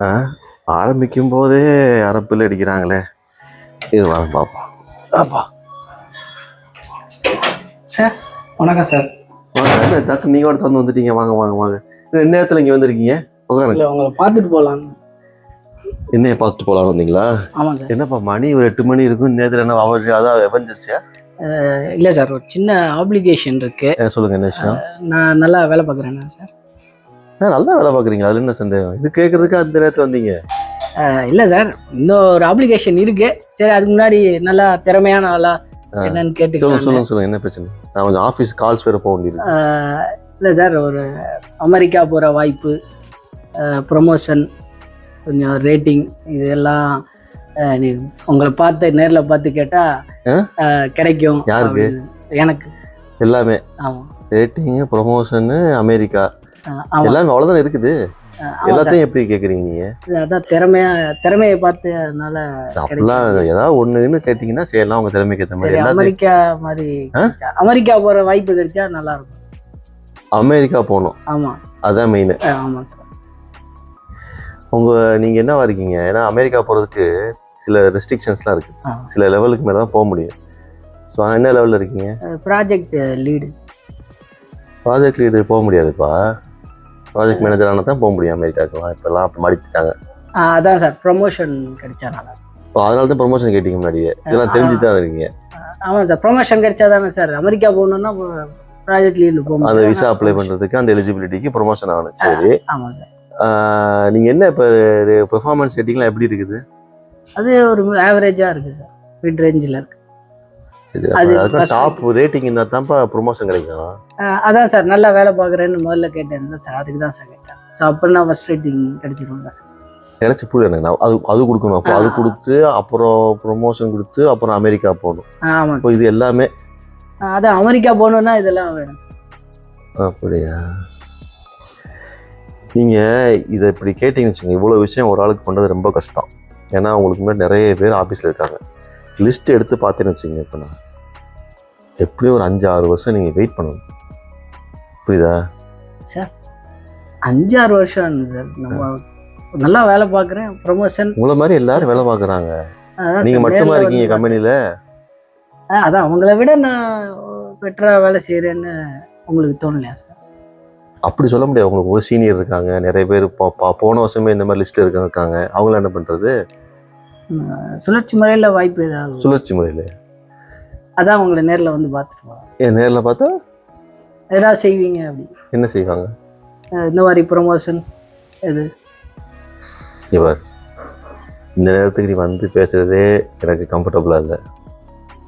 ஆ? ஆரம்பிக்கும் போதே அரப்பில் அடிக்கிறாங்களே. இது வாங்க பார்ப்போம் அப்பா சார் வணக்கம் சார். வாங்க டக்கு நீங்கள் கூட திறந்து வந்துட்டீங்க. வாங்க வாங்க வாங்க. என்ன நேரத்தில் இங்கே வந்திருக்கீங்க? உட்காருங்க. உங்களை பார்த்துட்டு போகலான்னு என்னைய பார்த்துட்டு போகலான்னு வந்தீங்களா? ஆமாம் சார். என்னப்பா மணி ஒரு எட்டு மணி இருக்கும். நேரத்தில் என்ன அவர் அதான் எவஞ்சிருச்சியா இல்லை சார் ஒரு சின்ன ஆப்ளிகேஷன் இருக்கு. ஏன் சொல்லுங்க என்ன விஷயம்? நான் நல்லா வேலை பார்க்குறேன்னா சார். நல்லா வேலை பார்க்குறீங்களா? அதுல என்ன சந்தேகம்? இது கேட்கறதுக்கு அந்த நேரத்தில் வந்தீங்க? இல்லை சார். இன்னும் ஒரு ஆப்ளிகேஷன் இருக்கு. சரி அதுக்கு முன்னாடி நல்லா திறமையான ஆளா. என்னன்னு சொல்லுங்க கேட்டுக்கலாம் சொல்லுங்க சொல்லுங்க. என்ன பிரச்சனை? நான் கொஞ்சம் ஆஃபீஸ் கால்ஸ் வேறு போக வேண்டியது. இல்லை சார் ஒரு அமெரிக்கா போகிற வாய்ப்பு ப்ரொமோஷன் கொஞ்சம் ரேட்டிங் இதெல்லாம் நீ உங்களை பார்த்து நேரில் பார்த்து கேட்டால்? கிடைக்கும். யாருக்கு? எனக்கு. எல்லாமே. ஆமாம் ரேட்டிங்கு ப்ரொமோஷனு அமெரிக்கா. எல்லாமே அவ்வளோதானே இருக்குது? ஆமாம் எல்லாத்தையும் எப்படி கேட்குறீங்க நீங்க? அதான் திறமையா திறமையை பார்த்து அதனால அப்படிலாம் ஏதாவது ஒண்ணுன்னு கேட்டிங்கன்னா செய்யலாம் உங்க திறமைக்கு ஏற்ற மாதிரி அமெரிக்கா மாதிரி அமெரிக்கா போற வாய்ப்பு கிடைச்சா நல்லா இருக்கும். அமெரிக்கா போகணும். ஆமா. அதான் மெயின் ஆ, ஆமா சார். உங்க நீங்க என்னவா இருக்கீங்க? ஏன்னா அமெரிக்கா போறதுக்கு சில ரெஸ்ட்ரிக்ஷன்ஸ்லாம் இருக்கு. ஆ. சில லெவலுக்கு மேலே தான் போக முடியும். ஸோ என்ன லெவலில் இருக்கீங்க? ப்ராஜெக்ட் லீடு ப்ராஜெக்ட் லீடு போக முடியாதுப்பா. ப்ராஜெக்ட் மேனேஜர் ஆனால் தான் போக முடியும் அமெரிக்காவுக்குலாம் இப்போல்லாம் அப்போ மாடிட்டாங்க அதான் சார். ப்ரொமோஷன் கிடைச்சா நல்லா இருக்கும். இப்போ அதனால தான் ப்ரொமோஷன் கேட்டீங்க முன்னாடியே. இதெல்லாம். தெரிஞ்சு தான் இருக்கீங்க. ஆமா சார். ப்ரொமோஷன் கிடைச்சா தானே சார். அமெரிக்கா போகணும்னா ப்ராஜெக்ட் லீடு போக அந்த. விசா அப்ளை பண்ணுறதுக்கு அந்த எலிஜிபிலிட்டிக்கு ப்ரொமோஷன் ஆகணும். சரி. ஆமா சார். ஆஹ் நீங்க என்ன இப்போ பெர்ஃபார்மன்ஸ் ரேட்டிங்லாம் எப்படி இருக்குது? அது ஒரு ஆவரேஜா இருக்கு சார். மிட் ரேஞ்சில் இருக்கு. டாப் ரேட்டிங் இருந்தால் தான்ப்பா ப்ரொமோஷன் கிடைக்கும். அதான் சார் நல்லா வேலை பார்க்குறேன்னு முதல்ல கேட்டேன். சார் அதுக்கு தான் சார் கேட்டேன். ஸோ அப்படின்னா ஃபர்ஸ்ட் ரேட்டிங் கிடைச்சிருவோம்ல சார்? கிடைச்சி புரியல எனக்கு நான் அது அது கொடுக்கணும். அப்போ அது. கொடுத்து அப்புறம் ப்ரொமோஷன் கொடுத்து அப்புறம் அமெரிக்கா போகணும். ஆ, ஆமா இப்போ இது எல்லாமே அதான் அமெரிக்கா போகணுன்னா இதெல்லாம் வேணும் அப்படியா? நீங்கள் இதை இப்படி கேட்டிங்கன்னு வச்சுங்க இவ்வளோ விஷயம் ஒரு ஆளுக்கு பண்ணுறது ரொம்ப கஷ்டம். ஏன்னா உங்களுக்கு முன்னாடி நிறைய பேர் ஆஃபீஸில் இருக்காங்க. லிஸ்ட் எடுத்து பார்த்தேன்னு வச்சுங்க இப்போ நான். எப்படியும் ஒரு அஞ்சு ஆறு வருஷம் நீங்கள் வெயிட் பண்ணணும். புரியுதா? அஞ்சாறு வருஷம் சார் நம்ம நல்லா வேலை பார்க்குறேன் ப்ரொமோஷன் உங்களை மாதிரி எல்லாரும் வேலை பார்க்குறாங்க. நீங்கள் மட்டுமா இருக்கீங்க கம்பெனியில் அதான் அவங்கள விட நான் பெட்டரா வேலை செய்கிறேன்னு உங்களுக்கு தோணலையா சார் அப்படி சொல்ல முடியாது. உங்களுக்கு ஒரு சீனியர் இருக்காங்க நிறைய பேர் போன வருஷமே இந்த மாதிரி லிஸ்ட் இருக்க இருக்காங்க. அவங்கள என்ன பண்ணுறது சுழற்சி முறையில் வாய்ப்பு ஏதாவது சுழற்சி முறையில். அதான் உங்களை நேரில் வந்து பார்த்துருவோம் ஏன் நேரில் பார்த்தா? ஏதாவது செய்வீங்க அப்படி? என்ன செய்வாங்க? இந்த மாதிரி ப்ரொமோஷன் இது இவர் இந்த நேரத்துக்கு நீ வந்து பேசுகிறதே எனக்கு கம்ஃபர்டபுளாக இல்லை.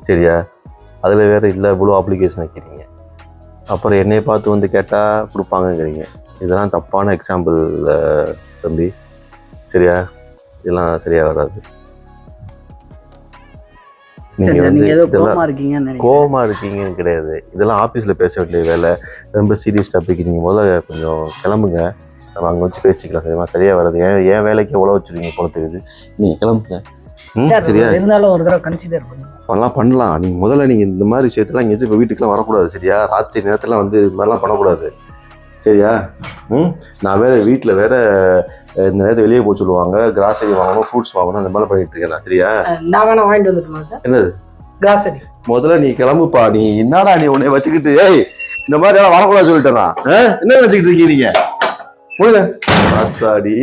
சரியா? அதில் வேறு இல்லை இவ்வளோ அப்ளிகேஷன் வைக்கிறீங்க. அப்புறம் என்னைய பார்த்து வந்து கேட்டால் கொடுப்பாங்கங்கிறீங்க. இதெல்லாம் தப்பான எக்ஸாம்பிள் தம்பி. சரியா? இதெல்லாம் சரியாக வராது. நீங்கள் வந்து இதெல்லாம் இருக்கீங்கன்னு கிடையாது. இதெல்லாம் ஆஃபீஸில் பேச வேண்டிய வேலை. ரொம்ப சீரியஸ் டாபிக் நீங்கள் முதல்ல கொஞ்சம் கிளம்புங்க. நம்ம அங்கே வச்சு பேசிக்கலாம். சரியா சரியா வராது. ஏன் ஏன் வேலைக்கு எவ்வளோ வச்சுருக்கீங்க போல தெரியுது? நீங்கள் கிளம்புங்க. சரியா? இருந்தாலும் ஒரு தடவை கன்சிடர் பண்ணலாம் பண்ணலாம். நீங்கள் முதல்ல நீங்கள் இந்த மாதிரி விஷயத்தெல்லாம் இங்கே இப்போ வீட்டுக்குலாம் வரக்கூடாது சரியா? ராத்திரி நேரத்தில் வந்து இது மாதிரிலாம் பண்ணக்கூடாது. சரியா? ம்? நான் வேற வீட்டில் வேற இந்த நேரத்தை வெளியே போக சொல்லுவாங்க. கிராசரி வாங்கணும் ஃப்ரூட்ஸ் வாங்கணும் அந்த மாதிரி பண்ணிட்டு இருக்கேன் நான். சரியா? நான் வேணா வாங்கிட்டு வந்துட்டுமா சார்? என்னது? கிராசரி முதல்ல நீ கிளம்புப்பா. நீ என்னடா நீ உன்னை வச்சுக்கிட்டு? ஏய் இந்த மாதிரி எல்லாம் வரக்கூடாது சொல்லிட்டேனா? ஆ? என்ன வச்சுக்கிட்டு இருக்கீங்க நீங்க? போடுங்க ஆத்தாடி